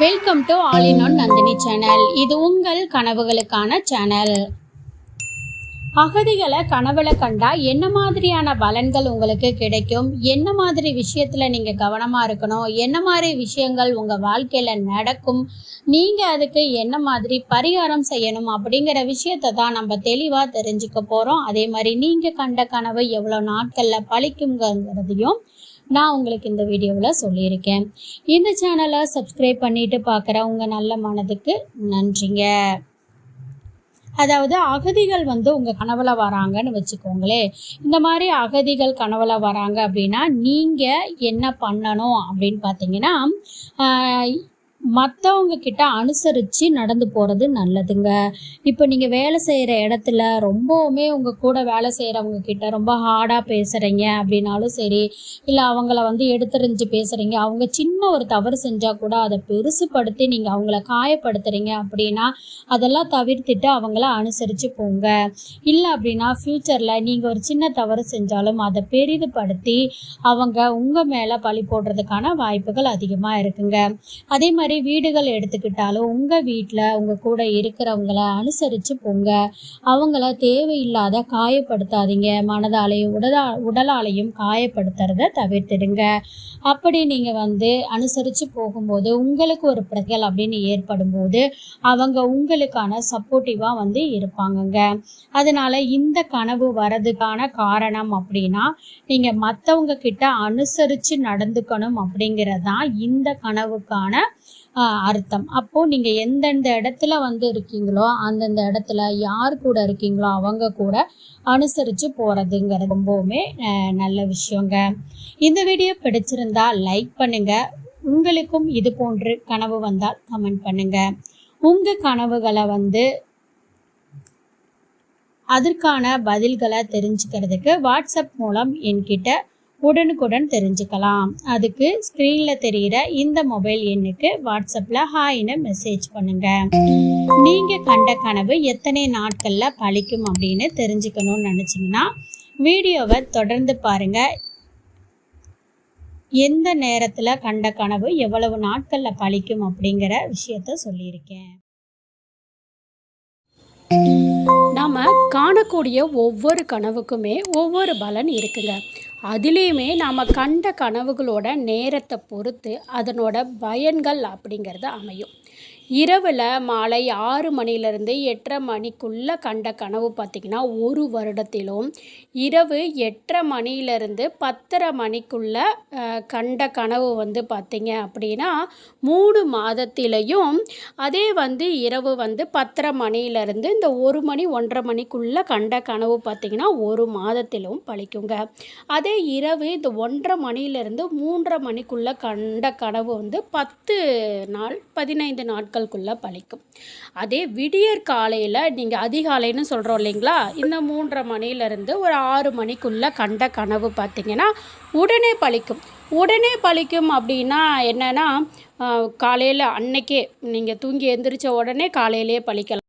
Welcome to all in one Nandini channel இது உங்கள் கனவுகளுக்கான channel அகதிகளை கனவுல கண்டா என்ன மாதிரியான பலன்கள் உங்களுக்கு கிடைக்கும்? என்ன மாதிரி விஷயத்துல நீங்க கவனமா இருக்கணும்? என்ன மாதிரி விஷயங்கள் உங்க வாழ்க்கையில நடக்கும்? நீங்க அதுக்கு என்ன மாதிரி பரிகாரம் செய்யணும்? அப்படிங்கிற விஷயத்தை தான் நம்ம தெளிவா தெரிஞ்சுக்க போறோம். அதே மாதிரி நீங்க கண்ட கனவு எவ்வளவு நாட்கள்ல பழிக்குங்கிறதையும் நான் உங்களுக்கு இந்த வீடியோவில் சொல்லியிருக்கேன். இந்த சேனலை சப்ஸ்கிரைப் பண்ணிட்டு பார்க்குற உங்கள் நல்ல மனதுக்கு நன்றிங்க. அதாவது அகதிகள் வந்து உங்கள் கனவுல வராங்கன்னு வச்சுக்கோங்களேன் இந்த மாதிரி அகதிகள் கனவுல வராங்க அப்படின்னா நீங்கள் என்ன பண்ணணும் அப்படின்னு பார்த்தீங்கன்னா மற்றவங்க கிட்ட அனுசரித்து நடந்து போகிறது நல்லதுங்க. இப்போ நீங்கள் வேலை செய்கிற இடத்துல ரொம்பவுமே உங்கள் கூட வேலை செய்கிறவங்க கிட்ட ரொம்ப ஹார்டாக பேசுகிறீங்க அப்படின்னாலும் சரி இல்லை அவங்கள வந்து எடுத்துரிஞ்சு பேசுகிறீங்க அவங்க சின்ன ஒரு தவறு செஞ்சால் கூட அதை பெருசுப்படுத்தி நீங்கள் அவங்கள காயப்படுத்துகிறீங்க அப்படின்னா அதெல்லாம் தவிர்த்துட்டு அவங்கள அனுசரித்து போங்க. இல்லை அப்படின்னா ஃப்யூச்சரில் நீங்கள் ஒரு சின்ன தவறு செஞ்சாலும் அதை பெரிதுபடுத்தி அவங்க உங்கள் மேலே பழி போடுறதுக்கான வாய்ப்புகள் அதிகமாக இருக்குங்க. அதே மாதிரி வீடுகள் எடுத்துக்கிட்டாலும் உங்கள் வீட்டில் உங்கள் கூட இருக்கிறவங்கள அனுசரித்து போங்க. அவங்கள தேவையில்லாத காயப்படுத்தாதீங்க. மனதாலையும் உடலா உடலாலையும் காயப்படுத்துறத தவிர்த்துடுங்க. அப்படி நீங்கள் வந்து அனுசரித்து போகும்போது உங்களுக்கு ஒரு பிரச்சனை அப்படின்னு ஏற்படும் போது அவங்க உங்களுக்கான சப்போர்ட்டிவாக வந்து இருப்பாங்கங்க. அதனால இந்த கனவு வரதுக்கான காரணம் அப்படின்னா நீங்கள் மற்றவங்க கிட்ட அனுசரித்து நடந்துக்கணும் அப்படிங்கிறது தான் இந்த கனவுக்கான அர்த்தம். அப்போது நீங்கள் எந்தெந்த இடத்துல வந்து இருக்கீங்களோ அந்தந்த இடத்துல யார் கூட இருக்கீங்களோ அவங்க கூட அனுசரித்து போகிறதுங்கிறது ரொம்பவுமே நல்ல விஷயங்க. இந்த வீடியோ பிடிச்சிருந்தா லைக் பண்ணுங்கள் உங்களுக்கும் இது போன்று கனவு வந்தால் கமெண்ட் பண்ணுங்கள் உங்கள் கனவுகளை வந்து அதற்கான பதில்களை தெரிஞ்சுக்கிறதுக்கு வாட்ஸ்அப் மூலம் என்கிட்ட உடனுக்குடன் தெரிஞ்சுக்கலாம். அதுக்கு ஸ்க்ரீனில் தெரிகிற இந்த மொபைல் எண்ணுக்கு வாட்ஸ்அப்பில் ஹாய்னு மெசேஜ் பண்ணுங்க. நீங்கள் கண்ட கனவு எத்தனை நாட்களில் பழிக்கும் அப்படின்னு தெரிஞ்சுக்கணும்னு நினச்சிங்கன்னா வீடியோவை தொடர்ந்து பாருங்க. எந்த நேரத்தில் கண்ட கனவு எவ்வளவு நாட்களில் பழிக்கும் அப்படிங்கிற விஷயத்த சொல்லியிருக்கேன். நாம் காணக்கூடிய ஒவ்வொரு கனவுக்குமே ஒவ்வொரு பலன் இருக்குங்க. அதுலேயுமே நாம் கண்ட கனவுகளோட நேரத்தை பொறுத்து அதனோட பயன்கள் அப்படிங்கிறது அமையும். இரவில் மாலை ஆறு மணிலேருந்து எட்டரை மணிக்குள்ளே கண்ட கனவு பார்த்திங்கன்னா ஒரு வருடத்திலும். இரவு எட்டரை மணியிலேருந்து பத்தரை மணிக்குள்ளே கண்ட கனவு வந்து பார்த்திங்க அப்படின்னா மூணு மாதத்திலையும் அதே வந்து இரவு வந்து பத்தரை மணியிலேருந்து இந்த ஒரு மணி ஒன்றரை மணிக்குள்ளே கண்ட கனவு பார்த்திங்கன்னா ஒரு மாதத்திலும் பழிக்குங்க. அதே இரவு இந்த ஒன்றரை மணிலேருந்து மூன்றரை மணிக்குள்ளே கண்ட கனவு வந்து பத்து நாள் பதினைந்து நாட்களுக்குள்ளே பழிக்கும். அதே விடியற் காலையில் நீங்கள் அதிகாலைன்னு சொல்கிறோம் இல்லைங்களா? இந்த மூன்றரை மணியிலேருந்து ஒரு ஆறு மணிக்குள்ளே கண்ட கனவு பார்த்திங்கன்னா உடனே பழிக்கும். உடனே பழிக்கும் அப்படின்னா என்னென்னா காலையில் அன்னைக்கே நீங்கள் தூங்கி எந்திரிச்ச உடனே காலையிலே பழிக்கலாம்.